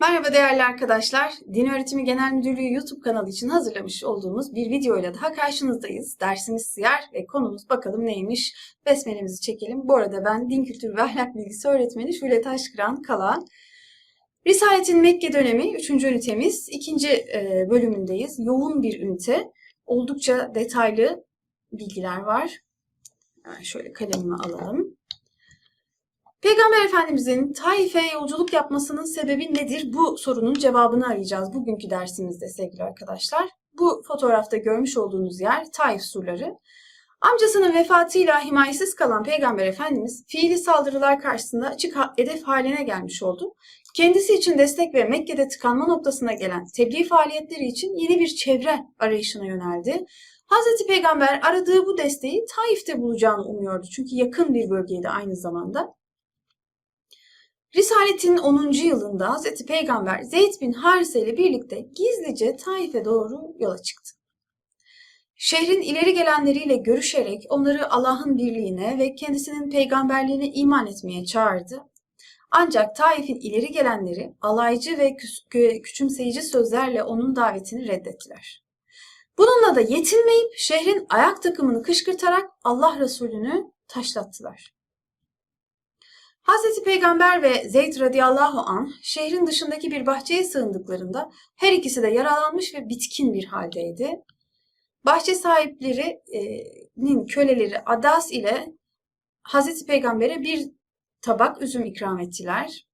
Merhaba değerli arkadaşlar. Din Öğretimi Genel Müdürlüğü YouTube kanalı için hazırlamış olduğumuz bir videoyla daha karşınızdayız. Dersimiz siyer ve konumuz bakalım neymiş? Besmelemizi çekelim. Bu arada ben Din Kültürü ve Ahlak Bilgisi öğretmeni Şule Taşkıran Kala. Risaletin Mekke dönemi 3. ünitemiz 2. e, bölümündeyiz. Yoğun bir ünite. Oldukça detaylı bilgiler var. Hemen şöyle kalemimi alalım. Peygamber Efendimizin Taif'e yolculuk yapmasının sebebi nedir? Bu sorunun cevabını arayacağız bugünkü dersimizde sevgili arkadaşlar. Bu fotoğrafta görmüş olduğunuz yer Taif surları. Amcasının vefatıyla himayesiz kalan Peygamber Efendimiz fiili saldırılar karşısında açık hedef haline gelmiş oldu. Kendisi için destek ve Mekke'de tıkanma noktasına gelen tebliğ faaliyetleri için yeni bir çevre arayışına yöneldi. Hazreti Peygamber aradığı bu desteği Taif'te bulacağını umuyordu. Çünkü yakın bir bölgeydi aynı zamanda. Risaletin 10. yılında Hz. Peygamber Zeyd bin Harise ile birlikte gizlice Taif'e doğru yola çıktı. Şehrin ileri gelenleriyle görüşerek onları Allah'ın birliğine ve kendisinin peygamberliğine iman etmeye çağırdı. Ancak Taif'in ileri gelenleri alaycı ve küçümseyici sözlerle onun davetini reddettiler. Bununla da yetinmeyip şehrin ayak takımını kışkırtarak Allah Resulü'nü taşlattılar. Hazreti Peygamber ve Zeyd radıyallahu an şehrin dışındaki bir bahçeye sığındıklarında her ikisi de yaralanmış ve bitkin bir haldeydi. Bahçe sahiplerinin köleleri Adas ile Hazreti Peygamber'e bir tabak üzüm ikram ettiler.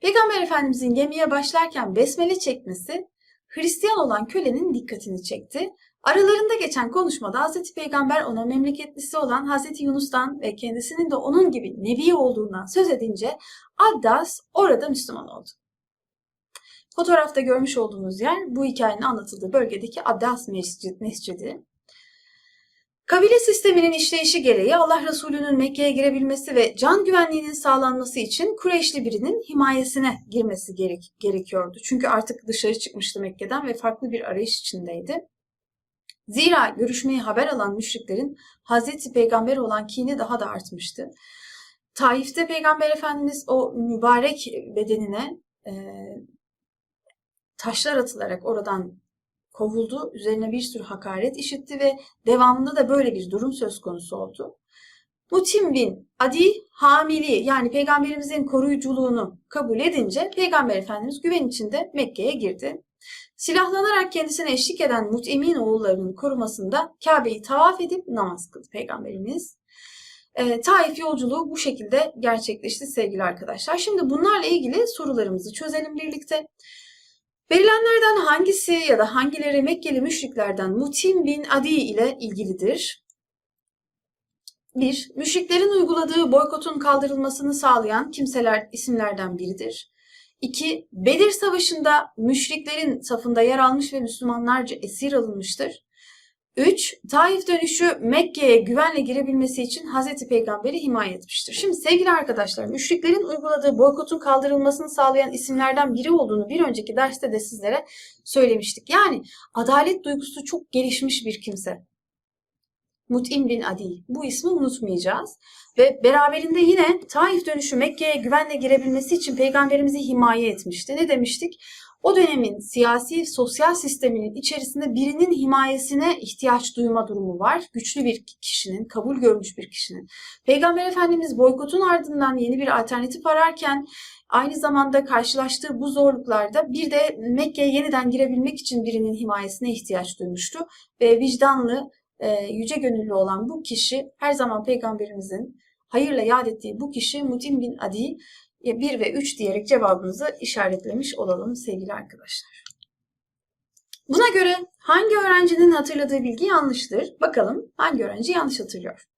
Peygamber Efendimizin gemiye başlarken besmele çekmesi Hristiyan olan kölenin dikkatini çekti. Aralarında geçen konuşmada Hazreti Peygamber ona memleketlisi olan Hazreti Yunus'tan ve kendisinin de onun gibi nebi olduğundan söz edince Addas orada Müslüman oldu. Fotoğrafta görmüş olduğunuz yer bu hikayenin anlatıldığı bölgedeki Addas Mescid- Mescidi. Kabile sisteminin işleyişi gereği Allah Resulü'nün Mekke'ye girebilmesi ve can güvenliğinin sağlanması için Kureyşli birinin himayesine girmesi gerek- gerekiyordu. Çünkü artık dışarı çıkmıştı Mekke'den ve farklı bir arayış içindeydi. Zira görüşmeyi haber alan müşriklerin Hazreti Peygamber olan kini daha da artmıştı. Taif'te Peygamber Efendimiz o mübarek bedenine e, taşlar atılarak oradan kovuldu. Üzerine bir sürü hakaret işitti ve devamında da böyle bir durum söz konusu oldu. Mutim bin Adi hamili yani peygamberimizin koruyuculuğunu kabul edince peygamber efendimiz güven içinde Mekke'ye girdi. Silahlanarak kendisine eşlik eden Mut'imin oğullarının korumasında Kabe'yi tavaf edip namaz kıldı peygamberimiz. E, Taif yolculuğu bu şekilde gerçekleşti sevgili arkadaşlar. Şimdi bunlarla ilgili sorularımızı çözelim birlikte. Verilenlerden hangisi ya da hangileri Mekkeli müşriklerden Mutim bin Adi ile ilgilidir? 1. Müşriklerin uyguladığı boykotun kaldırılmasını sağlayan kimseler isimlerden biridir. 2. Bedir Savaşı'nda müşriklerin safında yer almış ve Müslümanlarca esir alınmıştır. 3. Taif dönüşü Mekke'ye güvenle girebilmesi için Hazreti Peygamber'i himaye etmiştir. Şimdi sevgili arkadaşlar, müşriklerin uyguladığı boykotun kaldırılmasını sağlayan isimlerden biri olduğunu bir önceki derste de sizlere söylemiştik. Yani adalet duygusu çok gelişmiş bir kimse. Mut'im bin Adi. Bu ismi unutmayacağız. Ve beraberinde yine Taif dönüşü Mekke'ye güvenle girebilmesi için peygamberimizi himaye etmişti. Ne demiştik? O dönemin siyasi, sosyal sisteminin içerisinde birinin himayesine ihtiyaç duyma durumu var. Güçlü bir kişinin, kabul görmüş bir kişinin. Peygamber Efendimiz boykotun ardından yeni bir alternatif ararken aynı zamanda karşılaştığı bu zorluklarda bir de Mekke'ye yeniden girebilmek için birinin himayesine ihtiyaç duymuştu. Ve vicdanlı, e, yüce gönüllü olan bu kişi her zaman peygamberimizin hayırla yad ettiği bu kişi Mutim bin Adi 1 ve 3 diyerek cevabımızı işaretlemiş olalım sevgili arkadaşlar. Buna göre hangi öğrencinin hatırladığı bilgi yanlıştır? Bakalım hangi öğrenci yanlış hatırlıyor?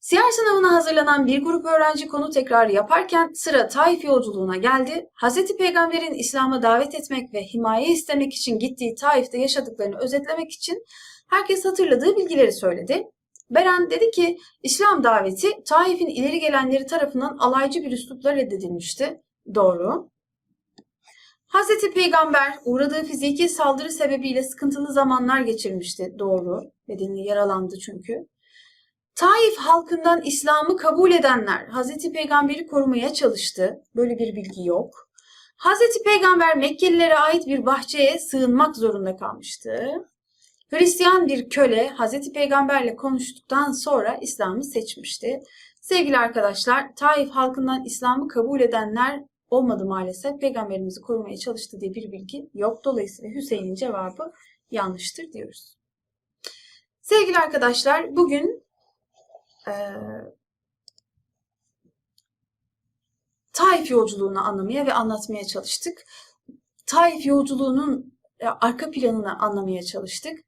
Siyer sınavına hazırlanan bir grup öğrenci konu tekrarı yaparken sıra Taif yolculuğuna geldi. Hz. Peygamber'in İslam'a davet etmek ve himaye istemek için gittiği Taif'te yaşadıklarını özetlemek için herkes hatırladığı bilgileri söyledi. Beren dedi ki İslam daveti Taif'in ileri gelenleri tarafından alaycı bir üslupla reddedilmişti. Doğru. Hazreti Peygamber uğradığı fiziki saldırı sebebiyle sıkıntılı zamanlar geçirmişti. Doğru. Bedeni yaralandı çünkü. Taif halkından İslam'ı kabul edenler Hazreti Peygamber'i korumaya çalıştı. Böyle bir bilgi yok. Hazreti Peygamber Mekkelilere ait bir bahçeye sığınmak zorunda kalmıştı. Hristiyan bir köle Hazreti Peygamberle konuştuktan sonra İslam'ı seçmişti. Sevgili arkadaşlar, Taif halkından İslam'ı kabul edenler olmadı maalesef. Peygamberimizi korumaya çalıştı diye bir bilgi yok. Dolayısıyla Hüseyin'in cevabı yanlıştır diyoruz. Sevgili arkadaşlar, bugün eee Taif yolculuğunu anlamaya ve anlatmaya çalıştık. Taif yolculuğunun e, arka planını anlamaya çalıştık.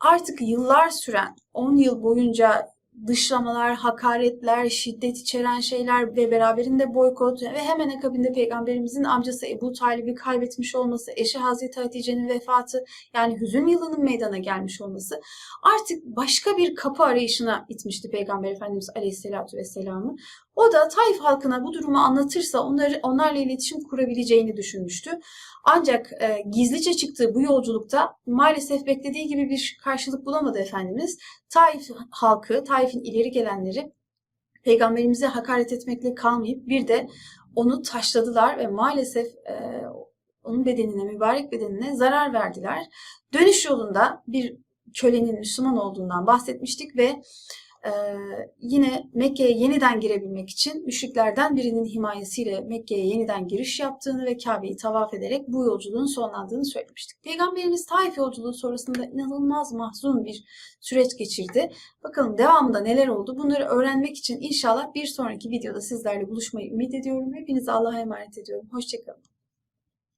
Artık yıllar süren, 10 yıl boyunca dışlamalar, hakaretler, şiddet içeren şeyler ve beraberinde boykot ve hemen akabinde peygamberimizin amcası Ebu Talib'i kaybetmiş olması, eşi Hazreti Hatice'nin vefatı yani hüzün yılının meydana gelmiş olması artık başka bir kapı arayışına itmişti Peygamber Efendimiz Aleyhisselatü Vesselam'ı. O da Taif halkına bu durumu anlatırsa onları, onlarla iletişim kurabileceğini düşünmüştü. Ancak e, gizlice çıktığı bu yolculukta maalesef beklediği gibi bir karşılık bulamadı Efendimiz. Taif halkı, Taif'in ileri gelenleri peygamberimize hakaret etmekle kalmayıp bir de onu taşladılar ve maalesef e, onun bedenine, mübarek bedenine zarar verdiler. Dönüş yolunda bir kölenin Müslüman olduğundan bahsetmiştik ve yine Mekke'ye yeniden girebilmek için müşriklerden birinin himayesiyle Mekke'ye yeniden giriş yaptığını ve Kabe'yi tavaf ederek bu yolculuğun sonlandığını söylemiştik. Peygamberimiz Taif yolculuğu sonrasında inanılmaz mahzun bir süreç geçirdi. Bakalım devamında neler oldu? Bunları öğrenmek için inşallah bir sonraki videoda sizlerle buluşmayı ümit ediyorum. Hepinize Allah'a emanet ediyorum. Hoşçakalın.